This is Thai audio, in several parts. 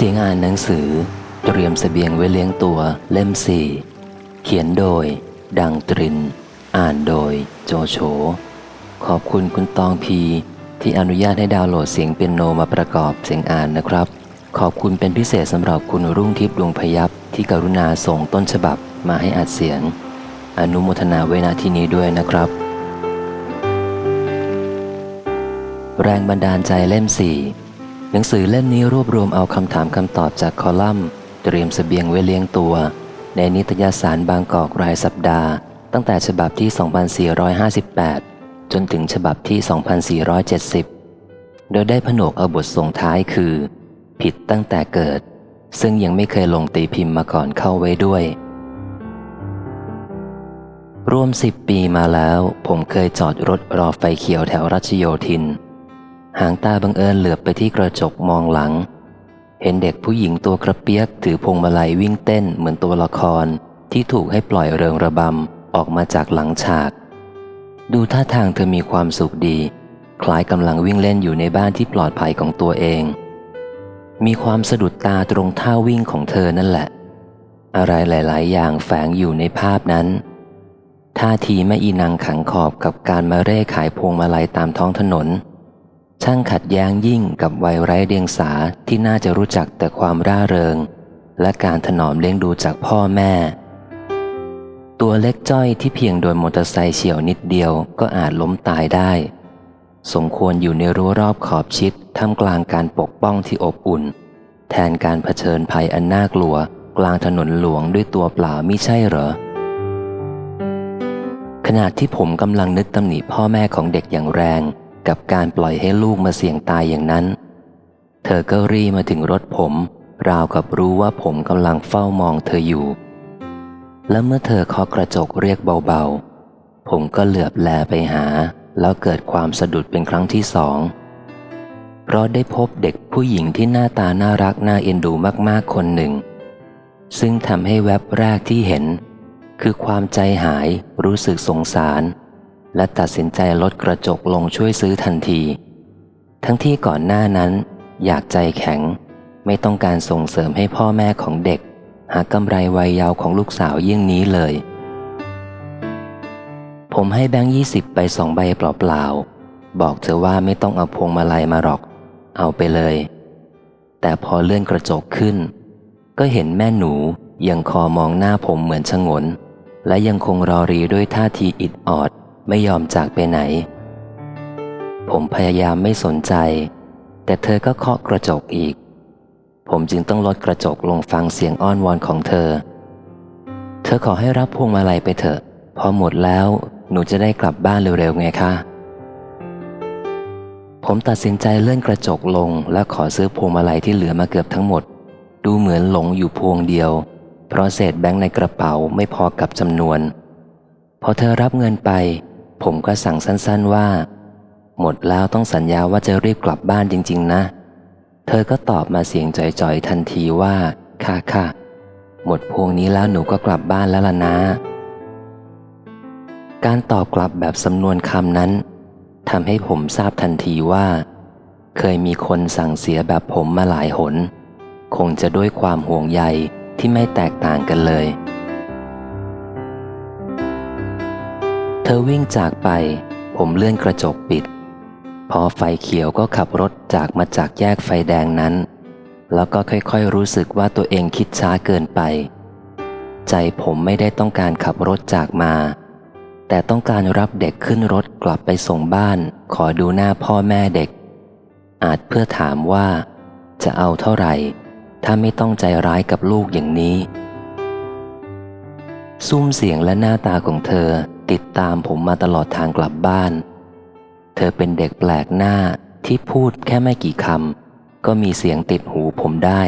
เสียงอ่านหนังสือเตรียมเสบียงไว้เลี้ยงตัวเล่มสี่เขียนโดย ดังตริน อ่านโดย โจโฉขอบคุณคุณตองพี ที่อนุญาตให้ดาวน์โหลดเสียงเปียโนมาประกอบเสียงอ่านนะครับ ขอบคุณเป็นพิเศษสำหรับคุณรุ่งทิพย์ดวงพยับที่กรุณาส่งต้นฉบับมาให้อัดเสียง อนุโมทนาไว้ณที่นี้ด้วยนะครับ แรงบันดาลใจเล่มสี่ หนังสือเล่มนี้รวบรวมเอาคำถามคำตอบจากคอลัมน์ เตรียมเสบียงไว้เลี้ยงตัว ในนิตยสารบางกอกรายสัปดาห์ ตั้งแต่ฉบับที่ 2458 จนถึงฉบับที่ 2470 โดยได้ผนวกเอาบทส่งท้ายคือ ผิดตั้งแต่เกิด ซึ่งยังไม่เคยลงตีพิมพ์มาก่อนเข้าไว้ด้วยรวมสิบปีมาแล้ว ผมเคยจอดรถรอไฟเขียวแถวรัชโยธิน หางตาบังเอิญเหลือบไปที่กระจกมองหลัง เห็นเด็กผู้หญิงตัวกระเปียก ถือพวงมาลัยวิ่งเต้นเหมือนตัวละคร ที่ถูกให้ปล่อยเริงระบำ ออกมาจากหลังฉาก ดูท่าทางเธอมีความสุขดี คล้ายกำลังวิ่งเล่นอยู่ในบ้านที่ปลอดภัยของตัวเอง มีความสะดุดตาตรงท่าวิ่งของเธอนั่นแหละ อะไรหลาย ๆ อย่างแฝงอยู่ในภาพนั้นท่าทีแม่อีนางขังขอบกับการมาเร่ขายพวงมาลัยตามท้องถนน ช่างขัดแย้งยิ่งกับวัยไร้เดียงสาที่น่าจะรู้จักแต่ความร่าเริง และการถนอมเลี้ยงดูจากพ่อแม่ ตัวเล็กจ้อยที่เพียงโดนมอเตอร์ไซค์เฉียวนิดเดียวก็อาจล้มตายได้ สมควรอยู่ในรั้วรอบขอบชิดท่ามกลางการปกป้องที่อบอุ่น แทนการเผชิญภัยอันน่ากลัว กลางถนนหลวงด้วยตัวเปล่ามิใช่เหรอขณะที่ผมกำลังนึกตำหนิพ่อแม่ของเด็กอย่างแรง กับการปล่อยให้ลูกมาเสี่ยงตายอย่างนั้น เธอก็รีมาถึงรถผม ราวกับรู้ว่าผมกำลังเฝ้ามองเธออยู่ และเมื่อเธอเคาะกระจกเรียกเบาๆ ผมก็เหลือบแลไปหา แล้วเกิดความสะดุดเป็นครั้งที่สองเพราะได้พบเด็กผู้หญิงที่หน้าตาน่ารักน่าเอ็นดูมากๆคนหนึ่ง ซึ่งทำให้แวบแรกที่เห็น คือความใจหายรู้สึกสงสาร และตัดสินใจลดกระจกลงช่วยซื้อทันที ทั้งที่ก่อนหน้านั้น อยากใจแข็ง ไม่ต้องการส่งเสริมให้พ่อแม่ของเด็ก หากำไรวัยเยาว์ของลูกสาวยิ่งนี้เลย ผมให้แบงค์ยี่สิบไปสองใบเปล่าๆ บอกเธอว่าไม่ต้องเอาพวงมาลัยมาหรอก เอาไปเลย แต่พอเลื่อนกระจกขึ้น ก็เห็นแม่หนูยังคอมองหน้าผมเหมือนชะงน และยังคงรอรีด้วยท่าทีอิดออด ไม่ยอมจากไปไหน ผมพยายามไม่สนใจ แต่เธอก็เคาะกระจกอีก ผมจึงต้องลดกระจกลงฟังเสียงอ้อนวอนของเธอ เธอขอให้รับพวงมาลัยไปเถอะ พอหมดแล้วหนูจะได้กลับบ้านเร็วๆไงคะผมตัดสินใจเลื่อนกระจกลง และขอซื้อพวงมาลัยที่เหลือมาเกือบทั้งหมด ดูเหมือนหลงอยู่พวงเดียว เพราะเศษแบงค์ในกระเป๋าไม่พอกับจำนวน พอเธอรับเงินไป ผมก็สั่งสั้นๆว่า หมดแล้วต้องสัญญาว่าจะรีบกลับบ้านจริง ๆ นะ เธอก็ตอบมาเสียงจ่อยๆทันทีว่า ค่ะค่ะ หมดพวงนี้แล้วหนูก็กลับบ้านแล้วล่ะนะ การตอบกลับแบบสำนวนคำนั้นทำให้ผมทราบทันทีว่า เคยมีคนสั่งเสียแบบผมมาหลายหน คงจะด้วยความห่วงใยที่ไม่แตกต่างกันเลย ธอวิ่งจากไป ผมเลื่อนกระจกปิด พอไฟเขียวก็ขับรถจากมาจากแยกไฟแดงนั้น แล้วก็ค่อยๆรู้สึกว่าตัวเองคิดช้าเกินไป ใจผมไม่ได้ต้องการขับรถจากมา แต่ต้องการรับเด็กขึ้นรถกลับไปส่งบ้าน ขอดูหน้าพ่อแม่เด็ก อาจเพื่อถามว่า จะเอาเท่าไหร่ ถ้าไม่ต้องใจร้ายกับลูกอย่างนี้ ซุ้มเสียงและหน้าตาของเธอ ติดตามผมมาตลอดทางกลับบ้าน เธอเป็นเด็กแปลกหน้าที่พูดแค่ไม่กี่คำก็มีเสียงติดหูผมได้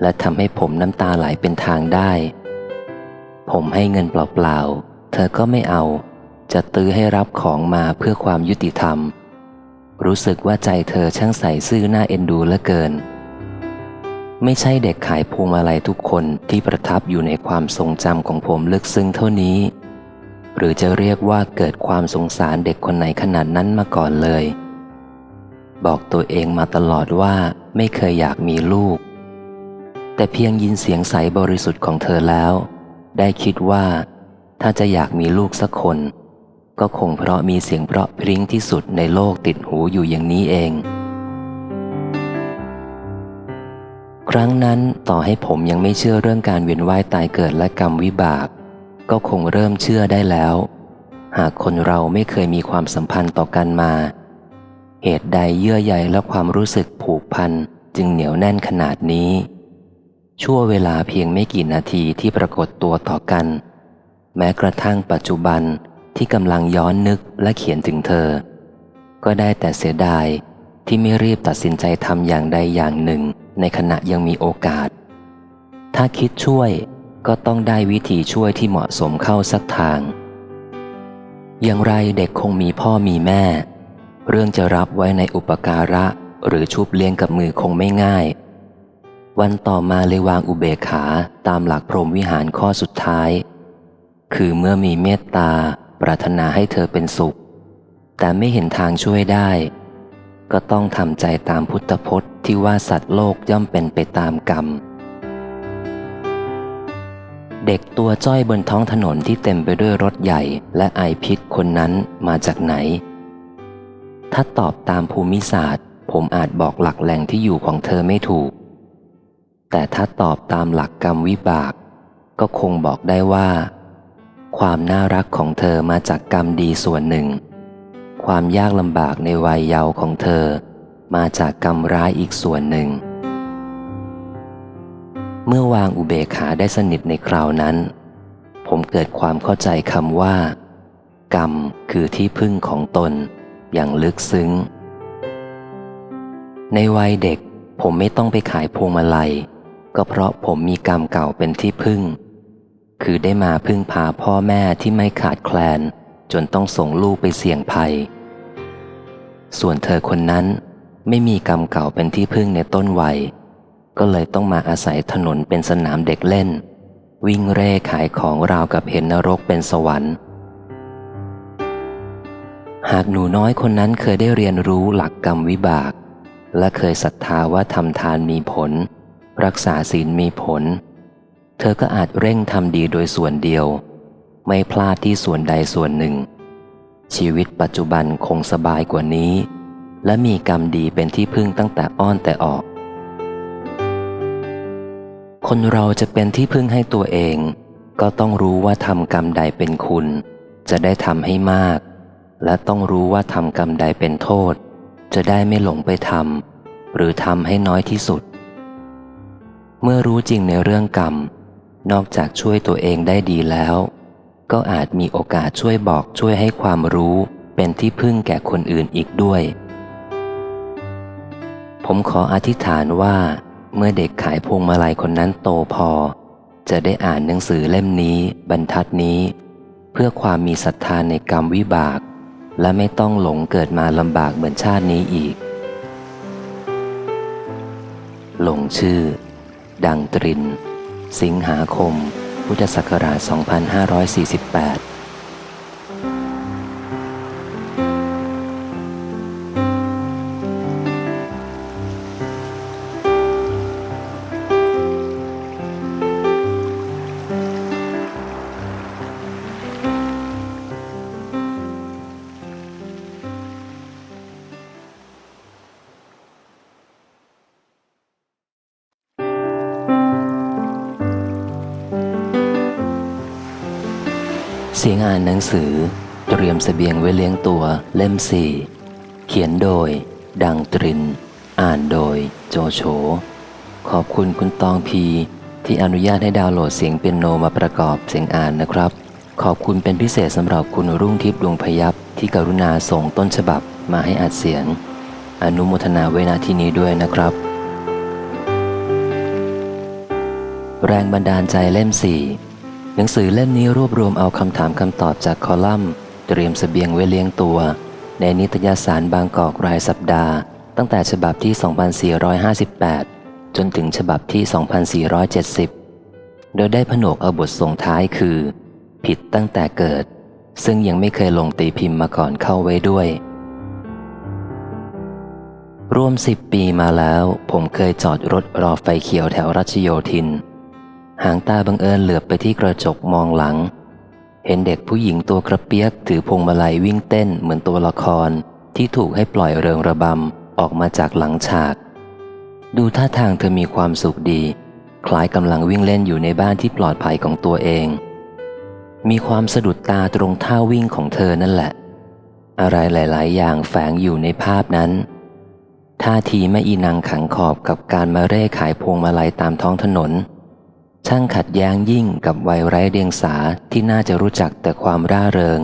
และทำให้ผมน้ำตาไหลเป็นทางได้ ผมให้เงินเปล่าๆ เธอก็ไม่เอา จะตื้อให้รับของมาเพื่อความยุติธรรม รู้สึกว่าใจเธอช่างใส่ซื่อหน้าเอ็นดูเหลือเกิน ไม่ใช่เด็กขายพวงมาลัยทุกคนที่ประทับอยู่ในความทรงจำของผมลึกซึ้งเท่านี้ หรือจะเรียกว่าเกิดความสงสารเด็กคนไหนขนาดนั้นมาก่อนเลย บอกตัวเองมาตลอดว่าไม่เคยอยากมีลูก แต่เพียงยินเสียงใสบริสุทธิ์ของเธอแล้ว ได้คิดว่า ถ้าจะอยากมีลูกสักคน ก็คงเพราะมีเสียงเพราะพริ้งที่สุดในโลกติดหูอยู่อย่างนี้เอง ครั้งนั้นต่อให้ผมยังไม่เชื่อเรื่องการเวียนว่ายตายเกิดและกรรมวิบาก ก็คงเริ่มเชื่อได้แล้ว หากคนเราไม่เคยมีความสัมพันธ์ต่อกันมา เหตุใดเยื่อใยและความรู้สึกผูกพันจึงเหนียวแน่นขนาดนี้ ชั่วเวลาเพียงไม่กี่นาทีที่ปรากฏตัวต่อกัน แม้กระทั่งปัจจุบันที่กำลังย้อนนึกและเขียนถึงเธอ ก็ได้แต่เสียดายที่ไม่รีบตัดสินใจทำอย่างใดอย่างหนึ่งในขณะยังมีโอกาส ถ้าคิดช่วย ก็ต้องได้วิธีช่วยที่เหมาะสมเข้าสักทาง อย่างไรเด็กคงมีพ่อมีแม่ เรื่องจะรับไว้ในอุปการะ หรือชุบเลี้ยงกับมือคงไม่ง่าย วันต่อมาเลยวางอุเบกขาตามหลักพรหมวิหารข้อสุดท้าย คือเมื่อมีเมตตาปรารถนาให้เธอเป็นสุข แต่ไม่เห็นทางช่วยได้ ก็ต้องทำใจตามพุทธพจน์ที่ว่าสัตว์โลกย่อมเป็นไปตามกรรม เด็กตัวจ้อยบนท้องถนนที่เต็มไปด้วยรถใหญ่และไอพิษคนนั้นมาจากไหน ถ้าตอบตามภูมิศาสตร์ ผมอาจบอกหลักแหล่งที่อยู่ของเธอไม่ถูก แต่ถ้าตอบตามหลักกรรมวิบาก ก็คงบอกได้ว่า ความน่ารักของเธอมาจากกรรมดีส่วนหนึ่ง ความยากลำบากในวัยเยาว์ของเธอ มาจากกรรมร้ายอีกส่วนหนึ่ง เมื่อวางอุเบกขาได้สนิทในคราวนั้น ผมเกิดความเข้าใจคำว่า กรรมคือที่พึ่งของตน อย่างลึกซึ้ง ในวัยเด็กผมไม่ต้องไปขายพวงมาลัย ก็เพราะผมมีกรรมเก่าเป็นที่พึ่ง คือได้มาพึ่งพาพ่อแม่ที่ไม่ขาดแคลน จนต้องส่งลูกไปเสี่ยงภัย ส่วนเธอคนนั้นไม่มีกรรมเก่าเป็นที่พึ่งในต้นวัย ก็เลยต้องมาอาศัยถนนเป็นสนามเด็กเล่น วิ่งเร่ขายของราวกับเห็นนรกเป็นสวรรค์ หากหนูน้อยคนนั้นเคยได้เรียนรู้หลักกรรมวิบาก และเคยศรัทธาว่าทำทานมีผล รักษาศีลมีผล เธอก็อาจเร่งทำดีโดยส่วนเดียว ไม่พลาดที่ส่วนใดส่วนหนึ่ง ชีวิตปัจจุบันคงสบายกว่านี้ และมีกรรมดีเป็นที่พึ่งตั้งแต่อ้อนแต่ออก คนเราจะเป็นที่พึ่งให้ตัวเอง ก็ต้องรู้ว่าทำกรรมใดเป็นคุณ จะได้ทำให้มาก และต้องรู้ว่าทำกรรมใดเป็นโทษ จะได้ไม่หลงไปทำหรือทำให้น้อยที่สุด เมื่อรู้จริงในเรื่องกรรม นอกจากช่วยตัวเองได้ดีแล้ว ก็อาจมีโอกาสช่วยบอกช่วยให้ความรู้เป็นที่พึ่งแก่คนอื่นอีกด้วย ผมขออธิษฐานว่า เมื่อเด็กขายพวงมาลัยคนนั้นโตพอ จะได้อ่านหนังสือเล่มนี้ บรรทัดนี้ เพื่อความมีศรัทธาในกรรมวิบาก และไม่ต้องหลงเกิดมาลำบากเหมือนชาตินี้อีก หลงชื่อ ดังตริน สิงหาคม พุทธศักราช 2548 งอ่านหนังสือ เตรียมเสบียงไว้เลี้ยงตัวเล่มสี่ เขียนโดย ดังตริน อ่านโดย โจโฉ ขอบคุณคุณตองพี ที่อนุญาตให้ดาวน์โหลดเสียงเปียโนมาประกอบเสียงอ่านนะครับ ขอบคุณเป็นพิเศษสำหรับคุณรุ่งทิพย์ดวงพยับที่กรุณาส่งต้นฉบับมาให้อัดเสียง อนุโมทนาไว้ณที่นี้ด้วยนะครับ แรงบันดาลใจเล่มสี่ หนังสือเล่มนี้รวบรวมเอาคำถามคำตอบจากคอลัมน์ เตรียมสเสบียงไว้เลี้ยงตัว ในนิตยสารบางกอกรายสัปดาห์ ตั้งแต่ฉบับที่ 2458 จนถึงฉบับที่ 2470 โดยได้ผนวกเอาบทส่งท้ายคือ ผิดตั้งแต่เกิด ซึ่งยังไม่เคยลงตีพิมพ์มาก่อนเข้าไว้ด้วยร่วมสิบปีมาแล้ว ผมเคยจอดรถรอไฟเขียวแถวรัชโยธิน หางตาบังเอิญเหลือบไปที่กระจกมองหลัง เห็นเด็กผู้หญิงตัวกระเปียกถือพวงมาลัยวิ่งเต้นเหมือนตัวละครที่ถูกให้ปล่อยเริงระบำออกมาจากหลังฉาก ดูท่าทางเธอมีความสุขดี คล้ายกำลังวิ่งเล่นอยู่ในบ้านที่ปลอดภัยของตัวเอง มีความสะดุดตาตรงท่าวิ่งของเธอนั่นแหละ อะไรหลาย ๆ อย่างแฝงอยู่ในภาพนั้น ท่าทีแม่อีนางขังขอบกับการมาเร่ขายพวงมาลัยตามท้องถนน ช่างขัดแย้งยิ่งกับวัยไร้เดียงสาที่น่าจะรู้จักแต่ความร่าเริง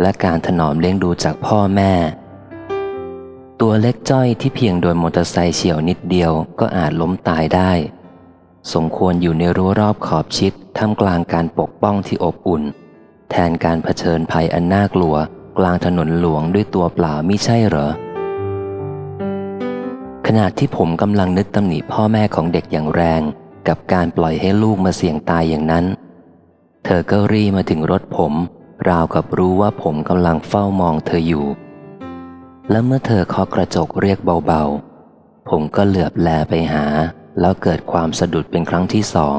และการถนอมเลี้ยงดูจากพ่อแม่ ตัวเล็กจ้อยที่เพียงโดนมอเตอร์ไซค์เฉียวนิดเดียวก็อาจล้มตายได้ สมควรอยู่ในรั้วรอบขอบชิดท่ามกลางการปกป้องที่อบอุ่น แทนการเผชิญภัยอันน่ากลัว กลางถนนหลวงด้วยตัวเปล่ามิใช่เหรอขณะที่ผมกำลังนึกตำหนิพ่อแม่ของเด็กอย่างแรง กับการปล่อยให้ลูกมาเสี่ยงตายอย่างนั้น เธอก็รีมาถึงรถผม ราวกับรู้ว่าผมกำลังเฝ้ามองเธออยู่ และเมื่อเธอเคาะกระจกเรียกเบาๆ ผมก็เหลือบแลไปหา แล้วเกิดความสะดุดเป็นครั้งที่สอง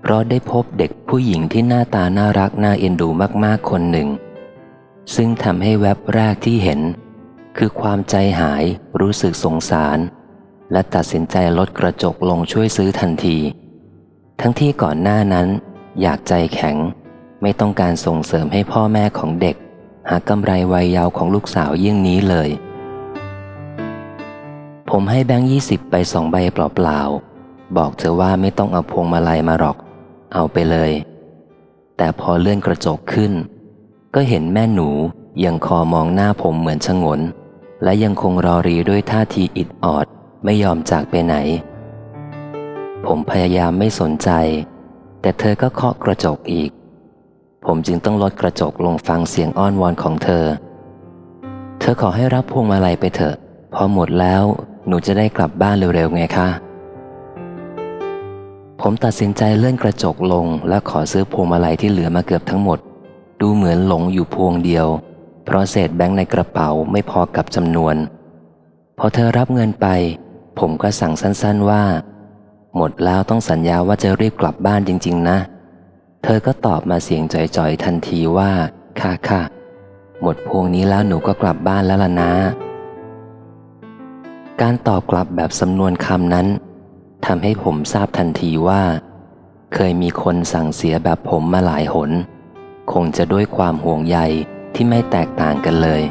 เพราะได้พบเด็กผู้หญิงที่หน้าตาน่ารักน่าเอ็นดูมากๆคนหนึ่ง ซึ่งทำให้แวบแรกที่เห็น คือความใจหายรู้สึกสงสาร และตัดสินใจลดกระจกลงช่วยซื้อทันที ทั้งที่ก่อนหน้านั้น อยากใจแข็ง ไม่ต้องการส่งเสริมให้พ่อแม่ของเด็ก หากำไรวัยเยาว์ของลูกสาวยิ่งนี้เลย ผมให้แบงค์ยี่สิบไปสองใบเปล่าๆบอกเธอว่าไม่ต้องเอาพวงมาลัยมาหรอก เอาไปเลย แต่พอเลื่อนกระจกขึ้น ก็เห็นแม่หนูยังคอมองหน้าผมเหมือนชะงน และยังคงรอรีด้วยท่าทีอิดออด ไม่ยอมจากไปไหน ผมพยายามไม่สนใจ แต่เธอก็เคาะกระจกอีก ผมจึงต้องลดกระจกลงฟังเสียงอ้อนวอนของเธอ เธอขอให้รับพวงมาลัยไปเถอะ พอหมดแล้วหนูจะได้กลับบ้านเร็วๆไงคะผมตัดสินใจเลื่อนกระจกลงและขอซื้อพวงมาลัยที่เหลือมาเกือบทั้งหมด ดูเหมือนหลงอยู่พวงเดียว เพราะเศษแบงค์ในกระเป๋าไม่พอกับจำนวน พอเธอรับเงินไป ผมก็สั่งสั้น ๆว่า หมดแล้วต้องสัญญาว่าจะรีบกลับบ้านจริง ๆ นะ เธอก็ตอบมาเสียงจ่อยๆทันทีว่า ค่ะค่ะ หมดพวงนี้แล้วหนูก็กลับบ้านแล้วล่ะนะ การตอบกลับแบบสำนวนคำนั้นทำให้ผมทราบทันทีว่า เคยมีคนสั่งเสียแบบผมมาหลายหน คงจะด้วยความห่วงใยที่ไม่แตกต่างกันเลย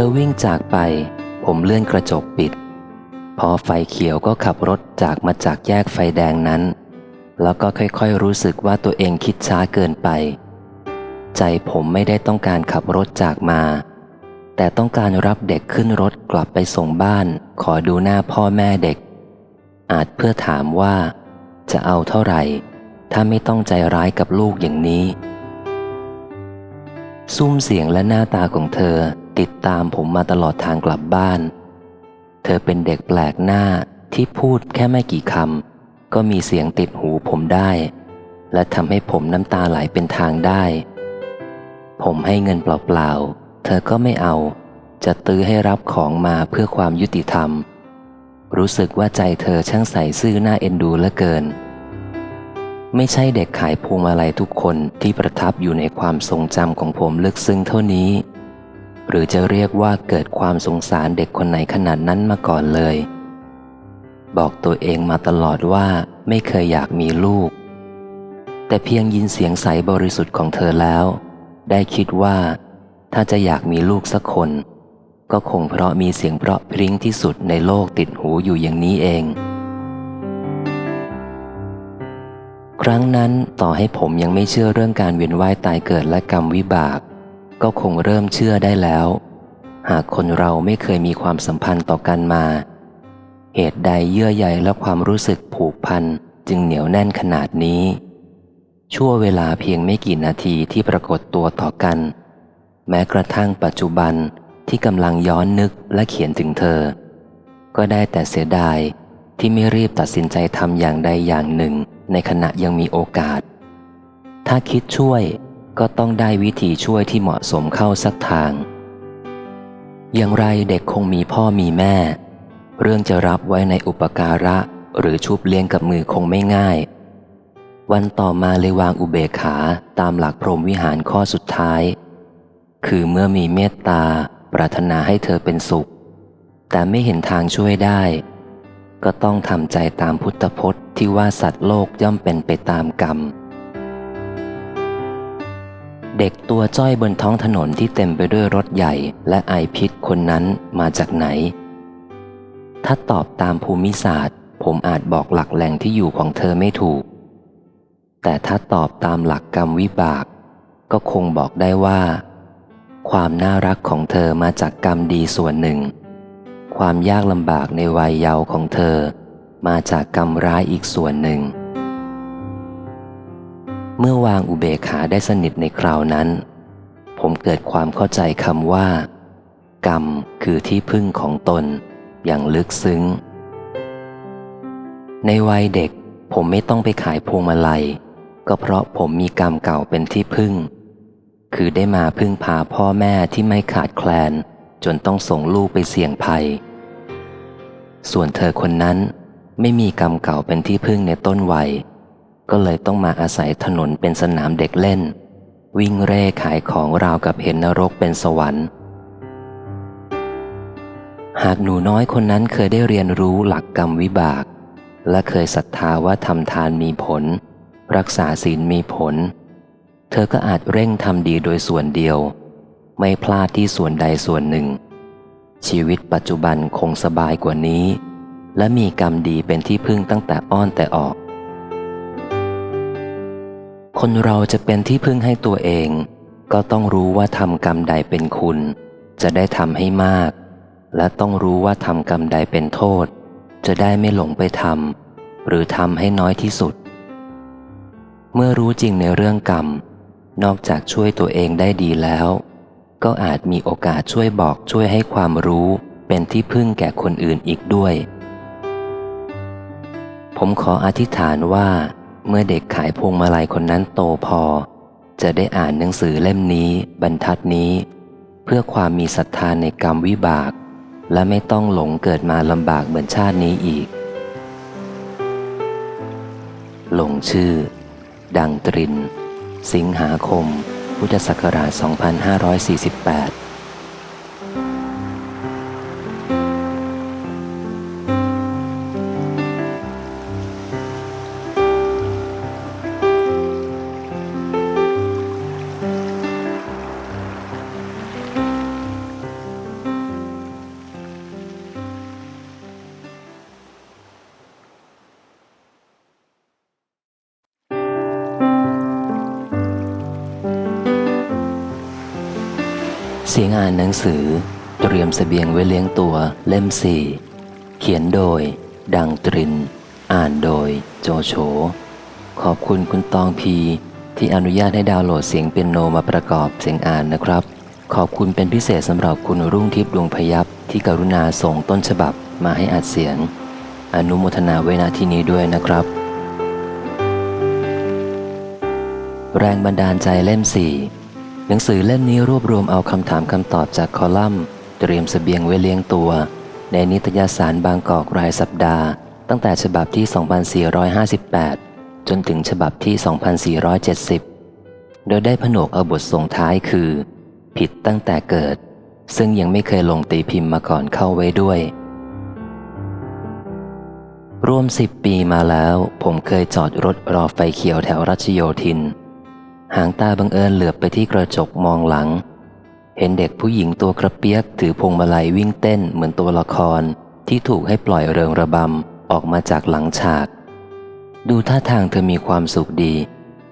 ธอวิ่งจากไป ผมเลื่อนกระจกปิด พอไฟเขียวก็ขับรถจากมาจากแยกไฟแดงนั้น แล้วก็ค่อยๆรู้สึกว่าตัวเองคิดช้าเกินไป ใจผมไม่ได้ต้องการขับรถจากมา แต่ต้องการรับเด็กขึ้นรถกลับไปส่งบ้าน ขอดูหน้าพ่อแม่เด็ก อาจเพื่อถามว่า จะเอาเท่าไหร่ ถ้าไม่ต้องใจร้ายกับลูกอย่างนี้ซุ้มเสียงและหน้าตาของเธอ ติดตามผมมาตลอดทางกลับบ้าน เธอเป็นเด็กแปลกหน้าที่พูดแค่ไม่กี่คำก็มีเสียงติดหูผมได้ และทำให้ผมน้ำตาไหลเป็นทางได้ ผมให้เงินเปล่าๆ เธอก็ไม่เอา จะตื้อให้รับของมาเพื่อความยุติธรรม รู้สึกว่าใจเธอช่างใส่ซื่อหน้าเอ็นดูเหลือเกิน ไม่ใช่เด็กขายพวงมาลัยทุกคนที่ประทับอยู่ในความทรงจำของผมลึกซึ้งเท่านี้ หรือจะเรียกว่าเกิดความสงสารเด็กคนไหนขนาดนั้นมาก่อนเลย บอกตัวเองมาตลอดว่าไม่เคยอยากมีลูก แต่เพียงยินเสียงใสบริสุทธิ์ของเธอแล้ว ได้คิดว่า ถ้าจะอยากมีลูกสักคน ก็คงเพราะมีเสียงเพราะพริ้งที่สุดในโลกติดหูอยู่อย่างนี้เอง ครั้งนั้นต่อให้ผมยังไม่เชื่อเรื่องการเวียนว่ายตายเกิดและกรรมวิบาก ก็คงเริ่มเชื่อได้แล้ว หากคนเราไม่เคยมีความสัมพันธ์ต่อกันมา เหตุใดเยื่อใยและความรู้สึกผูกพันจึงเหนียวแน่นขนาดนี้ ชั่วเวลาเพียงไม่กี่นาทีที่ปรากฏตัวต่อกัน แม้กระทั่งปัจจุบันที่กำลังย้อนนึกและเขียนถึงเธอ ก็ได้แต่เสียดายที่ไม่รีบตัดสินใจทำอย่างใดอย่างหนึ่งในขณะยังมีโอกาส ถ้าคิดช่วย ก็ต้องได้วิธีช่วยที่เหมาะสมเข้าสักทาง อย่างไรเด็กคงมีพ่อมีแม่ เรื่องจะรับไว้ในอุปการะ หรือชุบเลี้ยงกับมือคงไม่ง่าย วันต่อมาเลยวางอุเบกขาตามหลักพรหมวิหารข้อสุดท้าย คือเมื่อมีเมตตาปรารถนาให้เธอเป็นสุข แต่ไม่เห็นทางช่วยได้ ก็ต้องทำใจตามพุทธพจน์ที่ว่าสัตว์โลกย่อมเป็นไปตามกรรม เด็กตัวจ้อยบนท้องถนนที่เต็มไปด้วยรถใหญ่และไอพิษคนนั้นมาจากไหน ถ้าตอบตามภูมิศาสตร์ ผมอาจบอกหลักแหล่งที่อยู่ของเธอไม่ถูก แต่ถ้าตอบตามหลักกรรมวิบาก ก็คงบอกได้ว่า ความน่ารักของเธอมาจากกรรมดีส่วนหนึ่ง ความยากลำบากในวัยเยาว์ของเธอ มาจากกรรมร้ายอีกส่วนหนึ่ง เมื่อวางอุเบกขาได้สนิทในคราวนั้น ผมเกิดความเข้าใจคำว่า กรรมคือที่พึ่งของตน อย่างลึกซึ้ง ในวัยเด็กผมไม่ต้องไปขายพวงมาลัย ก็เพราะผมมีกรรมเก่าเป็นที่พึ่ง คือได้มาพึ่งพาพ่อแม่ที่ไม่ขาดแคลน จนต้องส่งลูกไปเสี่ยงภัย ส่วนเธอคนนั้นไม่มีกรรมเก่าเป็นที่พึ่งในต้นวัย ก็เลยต้องมาอาศัยถนนเป็นสนามเด็กเล่น วิ่งเร่ขายของราวกับเห็นนรกเป็นสวรรค์ หากหนูน้อยคนนั้นเคยได้เรียนรู้หลักกรรมวิบาก และเคยศรัทธาว่าทำทานมีผล รักษาศีลมีผล เธอก็อาจเร่งทำดีโดยส่วนเดียว ไม่พลาดที่ส่วนใดส่วนหนึ่ง ชีวิตปัจจุบันคงสบายกว่านี้ และมีกรรมดีเป็นที่พึ่งตั้งแต่อ้อนแต่ออก คนเราจะเป็นที่พึ่งให้ตัวเอง ก็ต้องรู้ว่าทำกรรมใดเป็นคุณ จะได้ทำให้มาก และต้องรู้ว่าทำกรรมใดเป็นโทษ จะได้ไม่หลงไปทำหรือทำให้น้อยที่สุด เมื่อรู้จริงในเรื่องกรรม นอกจากช่วยตัวเองได้ดีแล้ว ก็อาจมีโอกาสช่วยบอกช่วยให้ความรู้เป็นที่พึ่งแก่คนอื่นอีกด้วย ผมขออธิษฐานว่า เมื่อเด็กขายพวงมาลัยคนนั้นโตพอ จะได้อ่านหนังสือเล่มนี้ บรรทัดนี้ เพื่อความมีศรัทธาในกรรมวิบาก และไม่ต้องหลงเกิดมาลำบากเหมือนชาตินี้อีกลงชื่อ ดังตริน สิงหาคม พุทธศักราช 2548 สียงอ่านหนังสือ เตรียมเสบียงไว้เลี้ยงตัวเล่มสี่เขียนโดย ดังตริน อ่านโดย โจโฉขอบคุณคุณตองพี ที่อนุญาตให้ดาวน์โหลดเสียงเปียโนมาประกอบเสียงอ่านนะครับ ขอบคุณเป็นพิเศษสำหรับคุณรุ่งทิพย์ดวงพยับที่กรุณาส่งต้นฉบับมาให้อัดเสียง อนุโมทนาไว้ณที่นี้ด้วยนะครับ แรงบันดาลใจเล่มสี่ หนังสือเล่มนี้รวบรวมเอาคำถามคำตอบจากคอลัมน์ เตรียมเสบียงไว้เลี้ยงตัว ในนิตยสารบางกอกรายสัปดาห์ ตั้งแต่ฉบับที่ 2458 จนถึงฉบับที่ 2470 โดยได้ผนวกเอาบทส่งท้ายคือ ผิดตั้งแต่เกิด ซึ่งยังไม่เคยลงตีพิมพ์มาก่อนเข้าไว้ด้วยรวมสิบปีมาแล้ว ผมเคยจอดรถรอไฟเขียวแถวรัชโยธิน หางตาบังเอิญเหลือบไปที่กระจกมองหลัง เห็นเด็กผู้หญิงตัวกระเปียก ถือพวงมาลัยวิ่งเต้นเหมือนตัวละคร ที่ถูกให้ปล่อยเริงระบำออกมาจากหลังฉาก ดูท่าทางเธอมีความสุขดี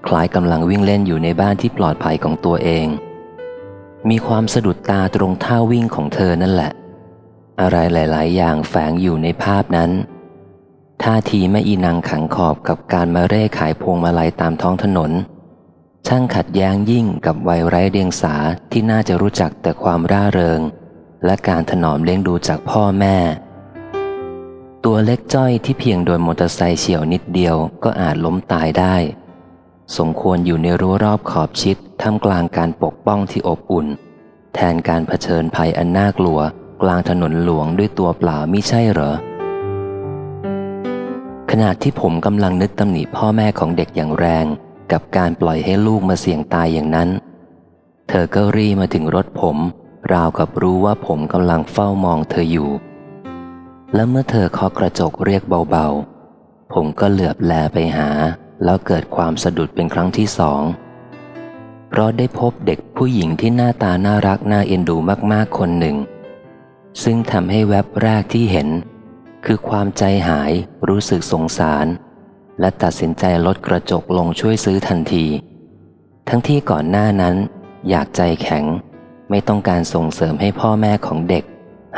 คล้ายกำลังวิ่งเล่นอยู่ในบ้านที่ปลอดภัยของตัวเอง มีความสะดุดตาตรงท่าวิ่งของเธอนั่นแหละ อะไรหลาย ๆ อย่างแฝงอยู่ในภาพนั้นท่าทีแม่อีนางขังขอบกับการมาเร่ขายพวงมาลัยตามท้องถนน ช่างขัดแย้งยิ่งกับวัยไร้เดียงสาที่น่าจะรู้จักแต่ความร่าเริง และการถนอมเลี้ยงดูจากพ่อแม่ ตัวเล็กจ้อยที่เพียงโดนมอเตอร์ไซค์เฉียวนิดเดียวก็อาจล้มตายได้ สมควรอยู่ในรั้วรอบขอบชิดท่ามกลางการปกป้องที่อบอุ่น แทนการเผชิญภัยอันน่ากลัว กลางถนนหลวงด้วยตัวเปล่ามิใช่เหรอขณะที่ผมกำลังนึกตำหนิพ่อแม่ของเด็กอย่างแรง กับการปล่อยให้ลูกมาเสี่ยงตายอย่างนั้น เธอก็รีมาถึงรถผม ราวกับรู้ว่าผมกำลังเฝ้ามองเธออยู่ และเมื่อเธอเคาะกระจกเรียกเบาๆ ผมก็เหลือบแลไปหา แล้วเกิดความสะดุดเป็นครั้งที่สอง เพราะได้พบเด็กผู้หญิงที่หน้าตาน่ารักน่าเอ็นดูมากๆคนหนึ่ง ซึ่งทำให้แวบแรกที่เห็น คือความใจหายรู้สึกสงสาร และตัดสินใจลดกระจกลงช่วยซื้อทันที ทั้งที่ก่อนหน้านั้น อยากใจแข็ง ไม่ต้องการส่งเสริมให้พ่อแม่ของเด็ก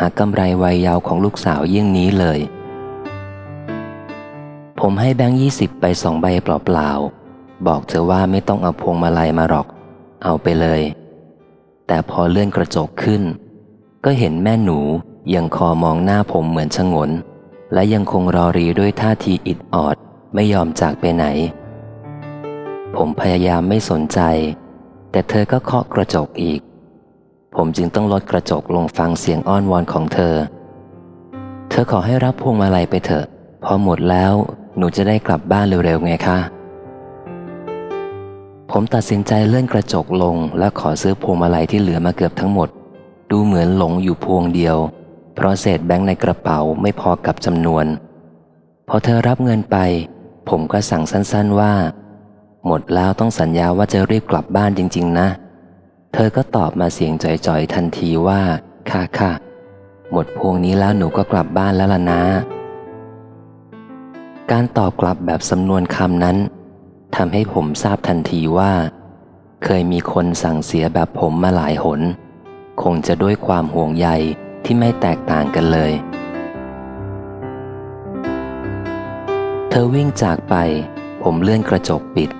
หากำไรวัยเยาว์ของลูกสาวเยี่ยงนี้เลย ผมให้แบงค์ยี่สิบไปสองใบเปล่าๆ บอกเธอว่าไม่ต้องเอาพวงมาลัยมาหรอก เอาไปเลย แต่พอเลื่อนกระจกขึ้น ก็เห็นแม่หนูยังคอมองหน้าผมเหมือนชงน และยังคงรอรีด้วยท่าทีอิดออด ไม่ยอมจากไปไหน ผมพยายามไม่สนใจ แต่เธอก็เคาะกระจกอีก ผมจึงต้องลดกระจกลงฟังเสียงอ้อนวอนของเธอ เธอขอให้รับพวงมาลัยไปเถอะ พอหมดแล้วหนูจะได้กลับบ้านเร็วๆไงคะผมตัดสินใจเลื่อนกระจกลง และขอซื้อพวงมาลัยที่เหลือมาเกือบทั้งหมด ดูเหมือนหลงอยู่พวงเดียว เพราะเศษแบงค์ในกระเป๋าไม่พอกับจำนวน พอเธอรับเงินไป ผมก็สั่งสั้นๆว่า หมดแล้วต้องสัญญาว่าจะรีบกลับบ้านจริง ๆ นะ เธอก็ตอบมาเสียงจ่อยๆทันทีว่า ค่ะค่ะ หมดพวงนี้แล้วหนูก็กลับบ้านแล้วล่ะนะ การตอบกลับแบบสำนวนคำนั้นทำให้ผมทราบทันทีว่า เคยมีคนสั่งเสียแบบผมมาหลายหน คงจะด้วยความห่วงใยที่ไม่แตกต่างกันเลย อวิ่งจากไป ผมเลื่อนกระจกปิด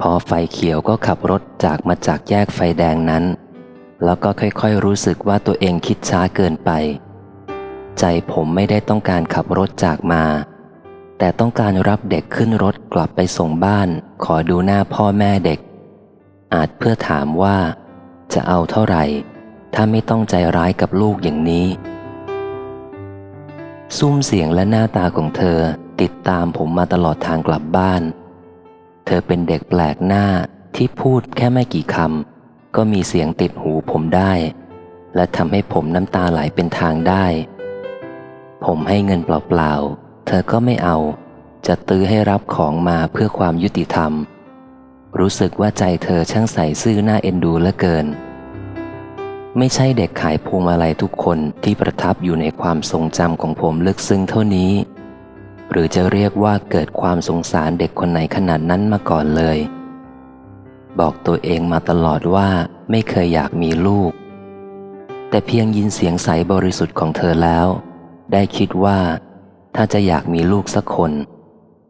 พอไฟเขียวก็ขับรถจากมาจากแยกไฟแดงนั้น แล้วก็ค่อยๆรู้สึกว่าตัวเองคิดช้าเกินไป ใจผมไม่ได้ต้องการขับรถจากมา แต่ต้องการรับเด็กขึ้นรถกลับไปส่งบ้าน ขอดูหน้าพ่อแม่เด็ก อาจเพื่อถามว่า จะเอาเท่าไหร่ ถ้าไม่ต้องใจร้ายกับลูกอย่างนี้ซุ้มเสียงและหน้าตาของเธอ ติดตามผมมาตลอดทางกลับบ้าน เธอเป็นเด็กแปลกหน้าที่พูดแค่ไม่กี่คำก็มีเสียงติดหูผมได้ และทำให้ผมน้ำตาไหลเป็นทางได้ ผมให้เงินเปล่าๆ เธอก็ไม่เอา จะตื้อให้รับของมาเพื่อความยุติธรรม รู้สึกว่าใจเธอช่างใส่ซื่อหน้าเอ็นดูเหลือเกิน ไม่ใช่เด็กขายพวงมาลัยทุกคนที่ประทับอยู่ในความทรงจำของผมลึกซึ้งเท่านี้ หรือจะเรียกว่าเกิดความสงสารเด็กคนไหนขนาดนั้นมาก่อนเลย บอกตัวเองมาตลอดว่าไม่เคยอยากมีลูก แต่เพียงยินเสียงใสบริสุทธิ์ของเธอแล้ว ได้คิดว่า ถ้าจะอยากมีลูกสักคน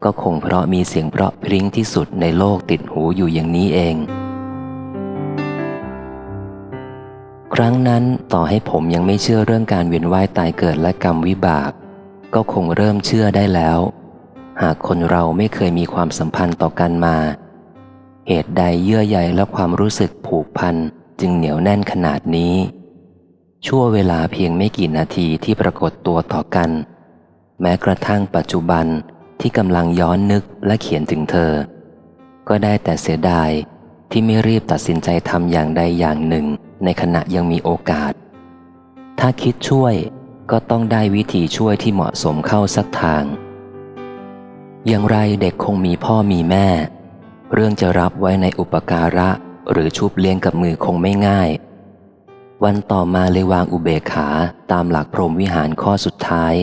ก็คงเพราะมีเสียงเพราะพริ้งที่สุดในโลกติดหูอยู่อย่างนี้เอง ครั้งนั้นต่อให้ผมยังไม่เชื่อเรื่องการเวียนว่ายตายเกิดและกรรมวิบาก ก็คงเริ่มเชื่อได้แล้ว หากคนเราไม่เคยมีความสัมพันธ์ต่อกันมา เหตุใดเยื่อใยและความรู้สึกผูกพันจึงเหนียวแน่นขนาดนี้ ชั่วเวลาเพียงไม่กี่นาทีที่ปรากฏตัวต่อกัน แม้กระทั่งปัจจุบันที่กำลังย้อนนึกและเขียนถึงเธอ ก็ได้แต่เสียดายที่ไม่รีบตัดสินใจทำอย่างใดอย่างหนึ่งในขณะยังมีโอกาส ถ้าคิดช่วย ก็ต้องได้วิธีช่วยที่เหมาะสมเข้าสักทาง อย่างไรเด็กคงมีพ่อมีแม่ เรื่องจะรับไว้ในอุปการะ หรือชุบเลี้ยงกับมือคงไม่ง่าย วันต่อมาเลยวางอุเบกขาตามหลักพรหมวิหารข้อสุดท้าย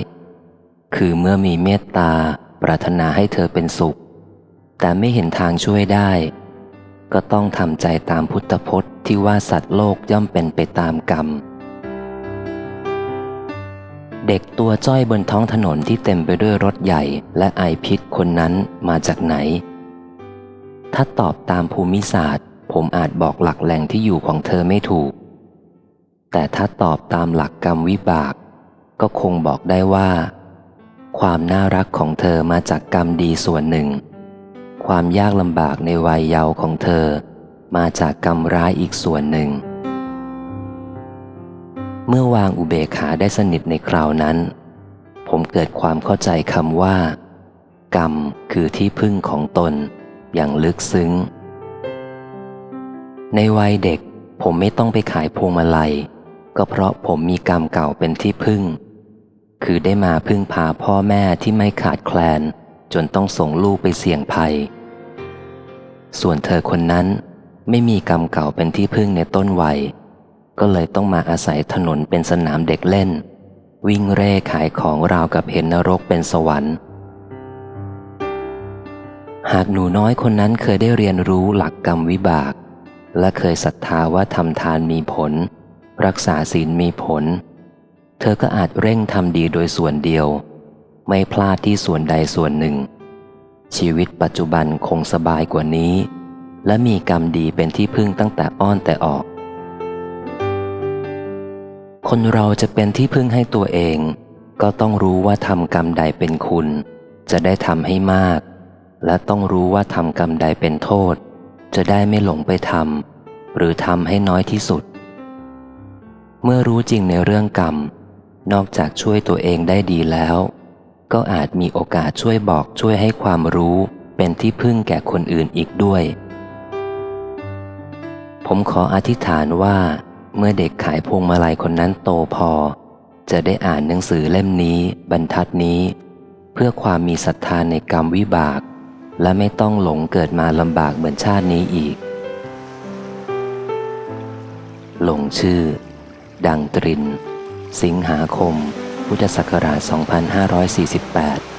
คือเมื่อมีเมตตาปรารถนาให้เธอเป็นสุข แต่ไม่เห็นทางช่วยได้ ก็ต้องทำใจตามพุทธพจน์ที่ว่าสัตว์โลกย่อมเป็นไปตามกรรม เด็กตัวจ้อยบนท้องถนนที่เต็มไปด้วยรถใหญ่และไอพิษคนนั้นมาจากไหน ถ้าตอบตามภูมิศาสตร์ ผมอาจบอกหลักแหล่งที่อยู่ของเธอไม่ถูก แต่ถ้าตอบตามหลักกรรมวิบาก ก็คงบอกได้ว่า ความน่ารักของเธอมาจากกรรมดีส่วนหนึ่ง ความยากลำบากในวัยเยาว์ของเธอ มาจากกรรมร้ายอีกส่วนหนึ่ง เมื่อวางอุเบกขาได้สนิทในคราวนั้น ผมเกิดความเข้าใจคำว่า กรรมคือที่พึ่งของตน อย่างลึกซึ้ง ในวัยเด็กผมไม่ต้องไปขายพวงมาลัย ก็เพราะผมมีกรรมเก่าเป็นที่พึ่ง คือได้มาพึ่งพาพ่อแม่ที่ไม่ขาดแคลน จนต้องส่งลูกไปเสี่ยงภัย ส่วนเธอคนนั้นไม่มีกรรมเก่าเป็นที่พึ่งในต้นวัย ก็เลยต้องมาอาศัยถนนเป็นสนามเด็กเล่น วิ่งเร่ขายของราวกับเห็นนรกเป็นสวรรค์ หากหนูน้อยคนนั้นเคยได้เรียนรู้หลักกรรมวิบาก และเคยศรัทธาว่าทำทานมีผล รักษาศีลมีผล เธอก็อาจเร่งทำดีโดยส่วนเดียว ไม่พลาดที่ส่วนใดส่วนหนึ่ง ชีวิตปัจจุบันคงสบายกว่านี้ และมีกรรมดีเป็นที่พึ่งตั้งแต่อ้อนแต่ออก คนเราจะเป็นที่พึ่งให้ตัวเอง ก็ต้องรู้ว่าทำกรรมใดเป็นคุณ จะได้ทำให้มาก และต้องรู้ว่าทำกรรมใดเป็นโทษ จะได้ไม่หลงไปทำหรือทำให้น้อยที่สุด เมื่อรู้จริงในเรื่องกรรม นอกจากช่วยตัวเองได้ดีแล้ว ก็อาจมีโอกาสช่วยบอกช่วยให้ความรู้เป็นที่พึ่งแก่คนอื่นอีกด้วย ผมขออธิษฐานว่า เมื่อเด็กขายพวงมาลัยคนนั้นโตพอ จะได้อ่านหนังสือเล่มนี้บรรทัดนี้ เพื่อความมีศรัทธาในกรรมวิบาก และไม่ต้องหลงเกิดมาลำบากเหมือนชาตินี้อีก ลงชื่อ ดังตริน สิงหาคม พุทธศักราช 2548